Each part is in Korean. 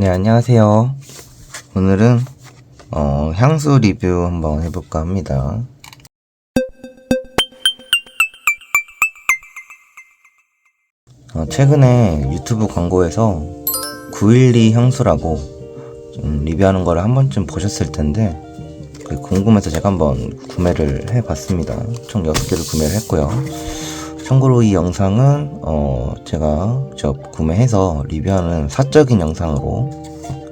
네, 안녕하세요. 오늘은 어, 향수 리뷰 한번 해볼까 합니다. 어, 최근에 유튜브 광고에서 912 향수라고 좀 리뷰하는 거를 한 번쯤 보셨을 텐데 궁금해서 제가 한번 구매를 해봤습니다. 총 6개를 구매를 했고요. 참고로 이 영상은 어 제가 저 구매해서 리뷰하는 사적인 영상으로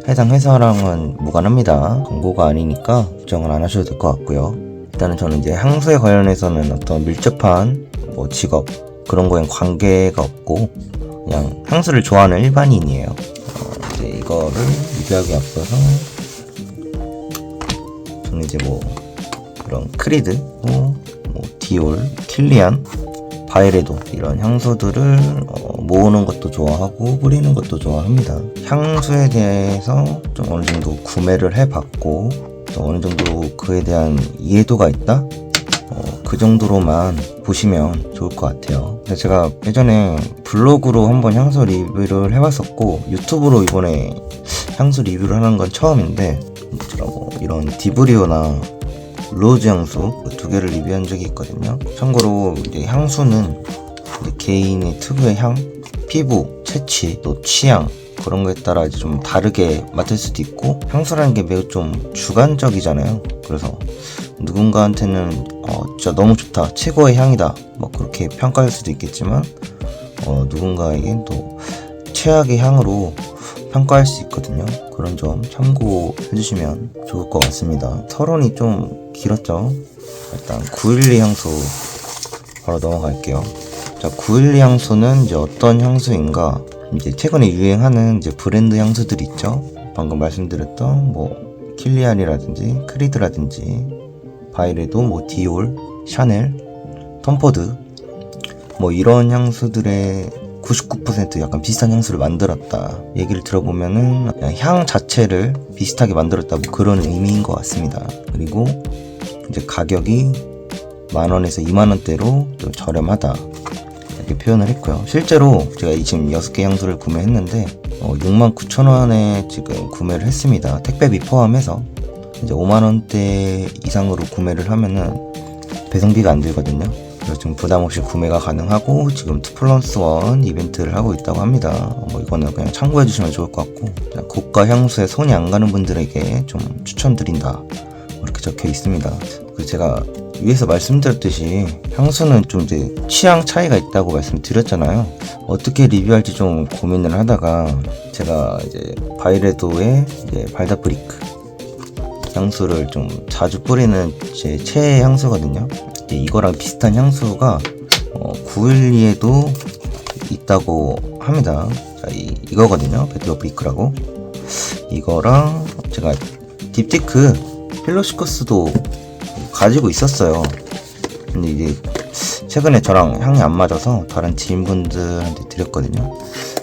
해당 회사랑은 무관합니다. 광고가 아니니까 걱정을 안 하셔도 될 것 같고요. 일단은 저는 이제 향수에 관련해서는 어떤 밀접한 뭐 직업 그런 거엔 관계가 없고 그냥 향수를 좋아하는 일반인이에요. 어, 이제 이거를 리뷰하기 앞서서 저는 이제 뭐 그런 크리드, 뭐, 뭐 디올, 킬리안 바이레도 이런 향수들을 어, 모으는 것도 좋아하고 뿌리는 것도 좋아합니다. 향수에 대해서 좀 어느 정도 구매를 해봤고 또 어느 정도 그에 대한 이해도가 있다? 어, 그 정도로만 보시면 좋을 것 같아요. 제가 예전에 블로그로 한번 향수 리뷰를 해봤었고 유튜브로 이번에 향수 리뷰를 하는 건 처음인데 저런 뭐 이런 디브리오나 로즈 향수 그두 개를 리뷰한 적이 있거든요. 참고로 이제 향수는 개인의 특유의 향, 피부, 채취, 또 취향 그런 거에 따라 이제 좀 다르게 맡을 수도 있고 향수라는 게 매우 좀 주관적이잖아요. 그래서 누군가한테는 어 진짜 너무 좋다, 최고의 향이다, 뭐 그렇게 평가할 수도 있겠지만 어 누군가에겐 또 최악의 향으로 평가할 수 있거든요. 그런 점 참고해 주시면 좋을 것 같습니다. 토론이 좀 길었죠. 일단 912 향수 바로 넘어갈게요. 자, 912 향수는 이제 어떤 향수인가? 이제 최근에 유행하는 이제 브랜드 향수들 있죠. 방금 말씀드렸던 뭐 킬리안이라든지 크리드라든지 바이레도, 뭐 디올, 샤넬, 톰포드 뭐 이런 향수들의 99% 약간 비슷한 향수를 만들었다. 얘기를 들어보면은 향 자체를 비슷하게 만들었다 뭐 그런 의미인 것 같습니다. 그리고 이제 가격이 만 원에서 2만 원대로 좀 저렴하다. 이렇게 표현을 했고요. 실제로 제가 이 지금 6개 향수를 구매했는데 어, 6만 9천 원에 지금 구매를 했습니다. 택배비 포함해서. 이제 5만 원대 이상으로 구매를 하면은 배송비가 안 들거든요. 그래서 지금 부담 없이 구매가 가능하고 지금 2 플러스 1 이벤트를 하고 있다고 합니다. 뭐 이거는 그냥 참고해 주시면 좋을 것 같고 자, 고가 향수에 손이 안 가는 분들에게 좀 추천드린다. 이렇게 적혀 있습니다. 그 제가 위에서 말씀드렸듯이 향수는 좀 이제 취향 차이가 있다고 말씀드렸잖아요. 어떻게 리뷰할지 좀 고민을 하다가 제가 이제 바이레도의 이제 발다프리크 향수를 좀 자주 뿌리는 제 최애 향수거든요. 이제 이거랑 비슷한 향수가 어, 912에도 있다고 합니다. 자, 이, 이거거든요. 배틀 브리크라고. 이거랑 제가 딥티크 필로시커스도 가지고 있었어요. 근데 이제 최근에 저랑 향이 안 맞아서 다른 지인분들한테 드렸거든요.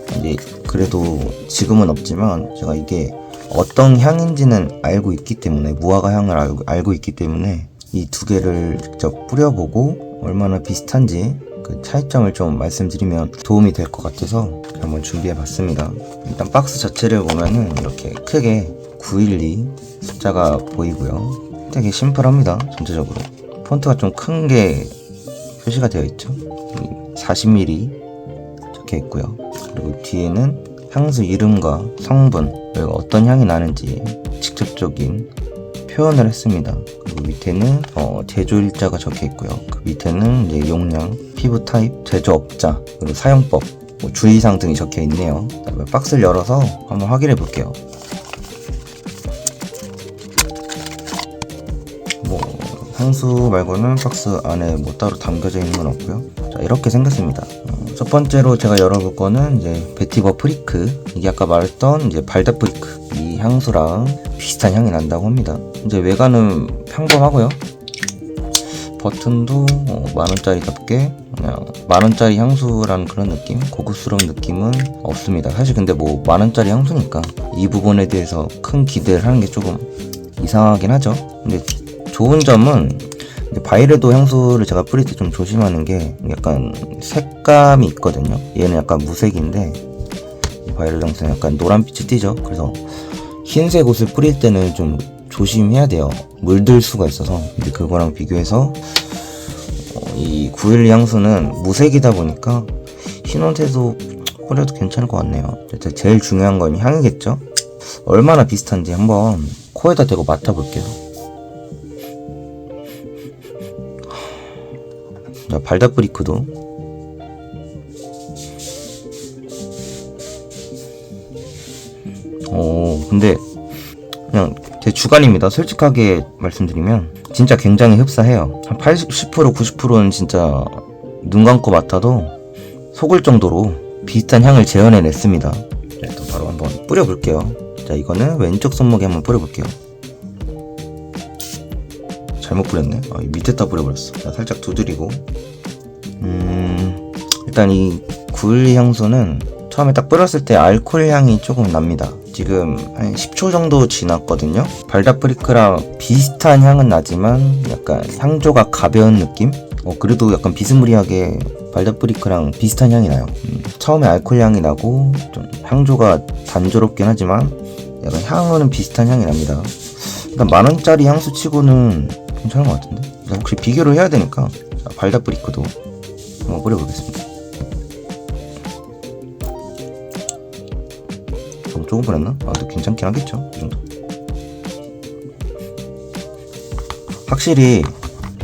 근데 그래도 지금은 없지만 제가 이게 어떤 향인지는 알고 있기 때문에 무화과 향을 알고, 알고 있기 때문에 이 두 개를 직접 뿌려보고 얼마나 비슷한지 그 차이점을 좀 말씀드리면 도움이 될 것 같아서 한번 준비해 봤습니다. 일단 박스 자체를 보면은 이렇게 크게 912 숫자가 보이고요. 되게 심플합니다. 전체적으로 폰트가 좀 큰 게 표시가 되어 있죠. 40mm 적혀 있고요. 그리고 뒤에는 향수 이름과 성분 그리고 어떤 향이 나는지 직접적인 표현을 했습니다. 그리고 밑에는 어, 제조일자가 적혀 있고요. 그 밑에는 이제 용량, 피부 타입, 제조업자, 그리고 사용법, 뭐 주의사항 등이 적혀 있네요. 그다음에 박스를 열어서 한번 확인해 볼게요. 뭐 향수 말고는 박스 안에 뭐 따로 담겨져 있는 건 없고요. 자 이렇게 생겼습니다. 어, 첫 번째로 제가 열어볼 거는 이제 베티버 프리크 이게 아까 말했던 이제 발다 프리크 이 향수랑 비슷한 향이 난다고 합니다. 이제 외관은 평범하고요. 버튼도 어, 만원짜리답게 그냥 만원짜리 향수라는 그런 느낌 고급스러운 느낌은 없습니다 사실 근데 뭐 만원짜리 향수니까 이 부분에 대해서 큰 기대를 하는 게 조금 이상하긴 하죠 근데 좋은 점은 바이레도 향수를 제가 뿌릴 때 좀 조심하는 게 약간 색감이 있거든요 얘는 약간 무색인데 바이럴 향수는 약간 노란빛이 띄죠. 그래서 흰색 옷을 뿌릴 때는 좀 조심해야 돼요. 물들 수가 있어서. 근데 그거랑 비교해서 어, 이912 향수는 무색이다 보니까 흰 옷에도 뿌려도 괜찮을 것 같네요. 제일 중요한 건 향이겠죠? 얼마나 비슷한지 한번 코에다 대고 맡아볼게요. 자, 발다프리크도 근데 그냥 제 주관입니다. 솔직하게 말씀드리면 진짜 굉장히 흡사해요. 한 80, 90%는 진짜 눈 감고 맡아도 속을 정도로 비슷한 향을 재현해냈습니다. 자, 또 바로 한번 뿌려볼게요. 자, 이거는 왼쪽 손목에 한번 뿌려볼게요. 잘못 뿌렸네. 아, 이 밑에다 뿌려버렸어. 자, 살짝 두드리고. 음, 일단 이 구일리 향수는 처음에 딱 뿌렸을 때 알코올 향이 조금 납니다. 지금 한 10초 정도 지났거든요. 발다프리크랑 비슷한 향은 나지만 약간 향조가 가벼운 느낌? 어, 그래도 약간 비스무리하게 발다프리크랑 비슷한 향이 나요. 음, 처음에 알코올 향이 나고 좀 향조가 단조롭긴 하지만 약간 향은 비슷한 향이 납니다. 일단 만원짜리 향수 치고는 괜찮은 것 같은데? 혹시 비교를 해야 되니까 자, 발다프리크도 한번 뿌려보겠습니다. 너무 조금 뿌렸나? 아, 근데 괜찮긴 하겠죠? 이 정도. 확실히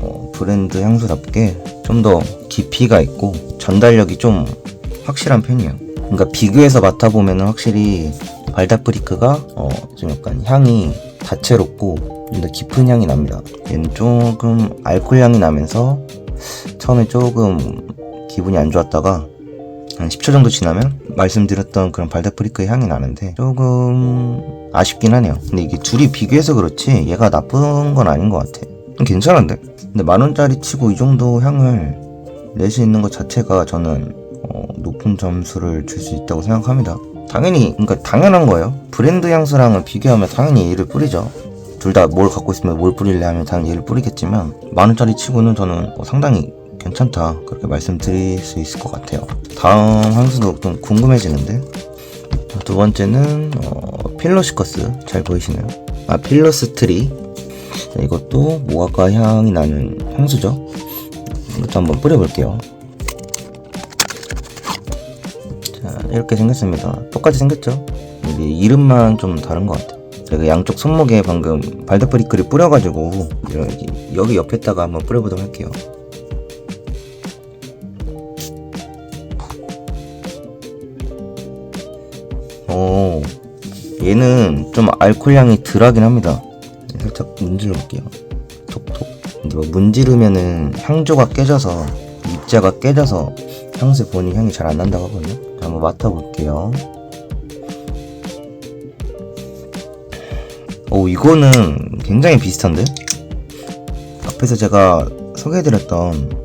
어, 브랜드 향수답게 좀 더 깊이가 있고 전달력이 좀 확실한 편이에요. 그러니까 비교해서 맡아보면 확실히 발다프리크가 어, 좀 약간 향이 다채롭고 좀 더 깊은 향이 납니다. 얘는 조금 알코올 향이 나면서 처음에 조금 기분이 안 좋았다가 한 10초 정도 지나면 말씀드렸던 그런 발다프리크의 향이 나는데 조금 아쉽긴 하네요. 근데 이게 둘이 비교해서 그렇지 얘가 나쁜 건 아닌 것 같아. 괜찮은데? 근데 만 원짜리 치고 이 정도 향을 낼 수 있는 것 자체가 저는 어, 높은 점수를 줄 수 있다고 생각합니다. 당연히 그러니까 당연한 거예요. 브랜드 향수랑은 비교하면 당연히 얘를 뿌리죠. 둘 다 뭘 갖고 있으면 뭘 뿌릴래 하면 당연히 얘를 뿌리겠지만 만 원짜리 치고는 저는 어, 상당히 괜찮다 그렇게 말씀드릴 수 있을 것 같아요. 다음 향수도 좀 궁금해지는데 자, 두 번째는 어, 필로시커스 잘 보이시나요? 아 필로스트리 자, 이것도 모아카 향이 나는 향수죠. 이것도 한번 뿌려볼게요. 자 이렇게 생겼습니다. 똑같이 생겼죠? 이게 이름만 좀 다른 것 같아요. 제가 양쪽 손목에 방금 발다프리크를 뿌려가지고 여기 옆에다가 한번 뿌려보도록 할게요. 얘는 좀 알코올 향이 덜하긴 합니다. 살짝 문질러 볼게요. 톡톡. 근데 뭐 문지르면은 향조가 깨져서 입자가 깨져서 향수에 본인 향이 잘 안 난다고 하거든요. 자, 한번 맡아볼게요. 오, 이거는 굉장히 비슷한데? 앞에서 제가 소개해드렸던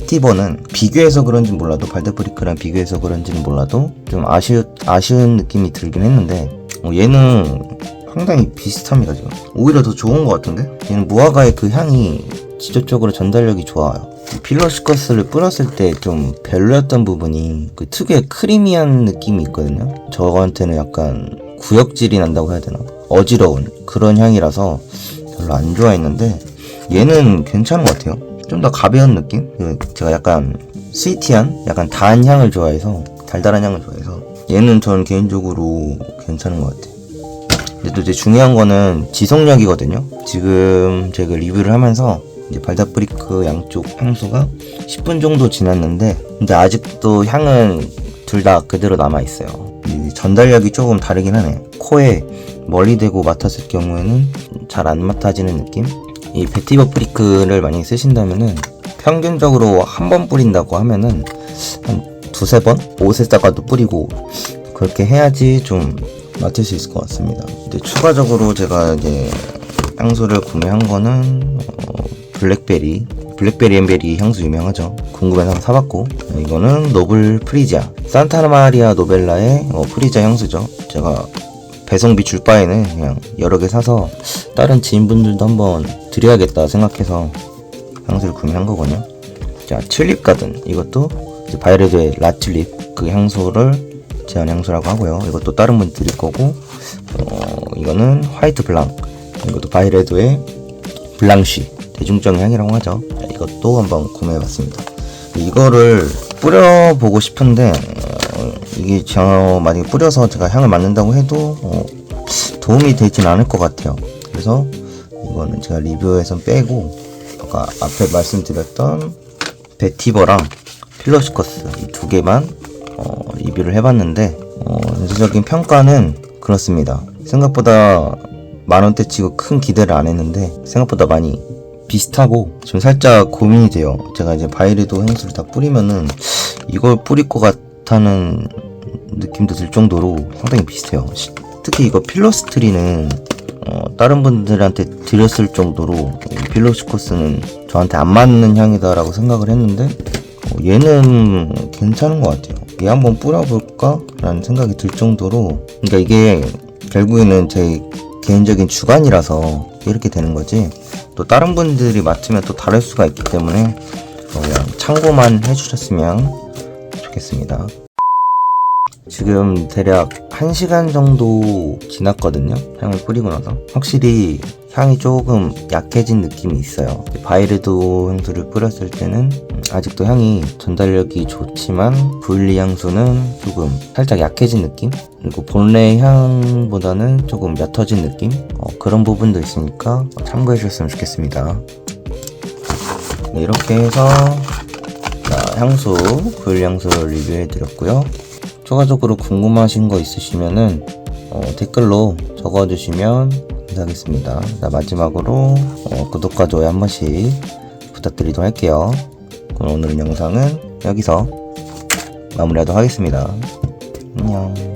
베티버는 비교해서 그런지 몰라도 발데프리크랑 비교해서 그런지는 몰라도 좀 아쉬, 아쉬운 느낌이 들긴 했는데 어, 얘는 상당히 비슷합니다 지금. 오히려 더 좋은 것 같은데? 얘는 무화과의 그 향이 직접적으로 전달력이 좋아요. 이 필러시커스를 뿌렸을 때 좀 별로였던 부분이 그 특유의 크리미한 느낌이 있거든요. 저한테는 약간 구역질이 난다고 해야 되나? 어지러운 그런 향이라서 별로 안 좋아했는데 얘는 괜찮은 것 같아요 좀 더 가벼운 느낌? 그 제가 약간 스위티한, 약간 단 향을 좋아해서 달달한 향을 좋아해서 얘는 전 개인적으로 괜찮은 것 같아요. 근데 또 이제 중요한 거는 지속력이거든요. 지금 제가 리뷰를 하면서 이제 발다프리크 양쪽 향수가 10분 정도 지났는데 근데 아직도 향은 둘 다 그대로 남아 있어요. 전달력이 조금 다르긴 하네. 코에 멀리 대고 맡았을 경우에는 잘 안 맡아지는 느낌? 이 베티버 프리크를 많이 쓰신다면은 평균적으로 한 번 뿌린다고 하면은 한 두세 번 옷에다가도 뿌리고 그렇게 해야지 좀 맡을 수 있을 것 같습니다. 이제 추가적으로 제가 이제 향수를 구매한 거는 어, 블랙베리 블랙베리 앤베리 향수 유명하죠. 궁금해서 한번 사봤고 이거는 노블 프리자 산타마리아 노벨라의 어, 프리자 향수죠. 제가 배송비 줄 바에는 그냥 여러 개 사서 다른 지인분들도 한번 드려야겠다 생각해서 향수를 구매한 거거든요. 자, 튤립 가든 이것도 바이레드의 라튤립 그 향수를 제한 향수라고 하고요. 이것도 다른 분 드릴 거고, 어, 이거는 화이트 블랑. 이것도 바이레도의 블랑쉬. 대중적인 향이라고 하죠. 네, 이것도 한번 구매해봤습니다. 이거를 뿌려보고 싶은데, 어, 이게 저 만약에 뿌려서 제가 향을 맡는다고 해도, 어, 도움이 되진 않을 것 같아요. 그래서 이거는 제가 리뷰에선 빼고, 아까 앞에 말씀드렸던 베티버랑 필러시커스 이 두 개만 어, 리뷰를 해봤는데 어, 전체적인 평가는 그렇습니다. 생각보다 만원대 치고 큰 기대를 안 했는데 생각보다 많이 비슷하고 지금 살짝 고민이 돼요. 제가 이제 바이레도 향수를 다 뿌리면은 이걸 뿌릴 것 같다는 느낌도 들 정도로 상당히 비슷해요. 시- 특히 이거 필로스트리는 어, 다른 분들한테 드렸을 정도로 이 필로시코스는 저한테 안 맞는 향이다라고 생각을 했는데 어, 얘는 괜찮은 것 같아요. 얘 한번 뿌려볼까? 라는 생각이 들 정도로 그러니까 이게 결국에는 제 개인적인 주관이라서 이렇게 되는 거지 또 다른 분들이 맡으면 또 다를 수가 있기 때문에 어, 그냥 참고만 해주셨으면 좋겠습니다. 지금 대략 1시간 정도 지났거든요. 향을 뿌리고 나서. 확실히 향이 조금 약해진 느낌이 있어요. 바이레도 향수를 뿌렸을 때는 음, 아직도 향이 전달력이 좋지만 부일리 향수는 조금 살짝 약해진 느낌? 그리고 본래 향보다는 조금 옅어진 느낌? 어, 그런 부분도 있으니까 참고해 주셨으면 좋겠습니다. 네, 이렇게 해서 자, 향수, 부일리 향수를 리뷰해 드렸고요. 추가적으로 궁금하신 거 있으시면은 어, 댓글로 적어주시면 감사하겠습니다. 자, 마지막으로 어, 구독과 좋아요 한 번씩 부탁드리도록 할게요. 그럼 오늘 영상은 여기서 마무리하도록 하겠습니다. 안녕.